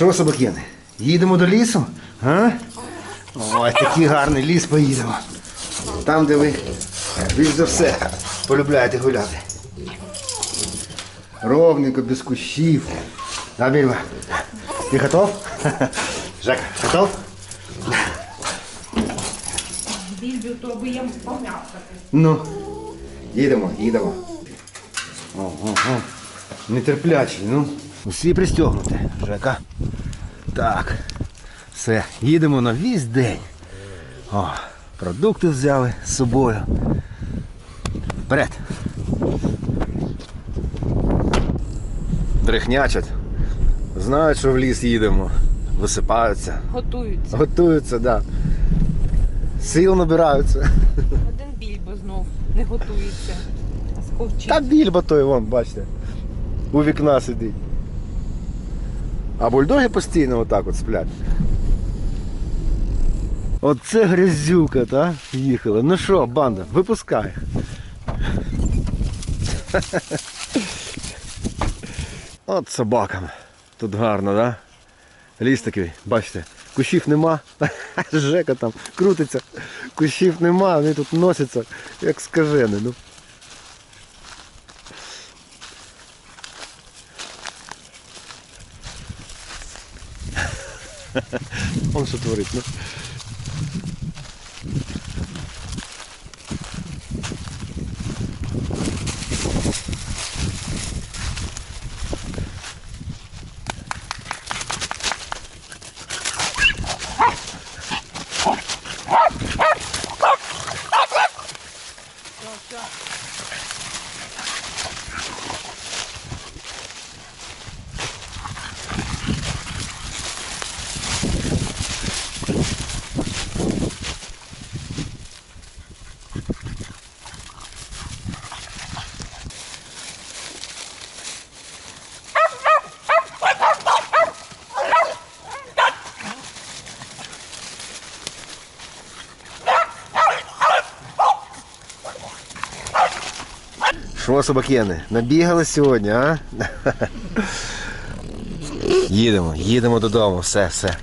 Що, собакини? Їдемо до лісу? А? Ой, такий гарний ліс поїдемо. Там, де ви більш за все полюбляєте гуляти. Ровненько, без кущів. Да, Більма? Ти готов? Жека, готов? Більбю, то би я пом'явкати. Ну, їдемо, їдемо. О, о, о. Нетерплячий, ну. Усі пристегнуті, Жека. Так. Все, їдемо на весь день. О, продукти взяли з собою. Вперед. Дрехнячать. Знають, що в ліс їдемо. Висипаються. Готуються. Готуються, так. Да. Сил набираються. Один більбо знов не готується. А сковчить. Та більба той вон, бачите. У вікна сидить. А бульдоги постійно отак от сплять. Оце грязюка, та? Їхала. Ну що, банда, випускай. От собакам. Тут гарно, да? Ліс такий, бачите, кущів нема. Жека там крутиться, кущів нема, вони тут носяться, як скажені. Ну. Он что творит, ну. Що, собакени, набігали сьогодні, а? Їдемо, їдемо додому, все, все.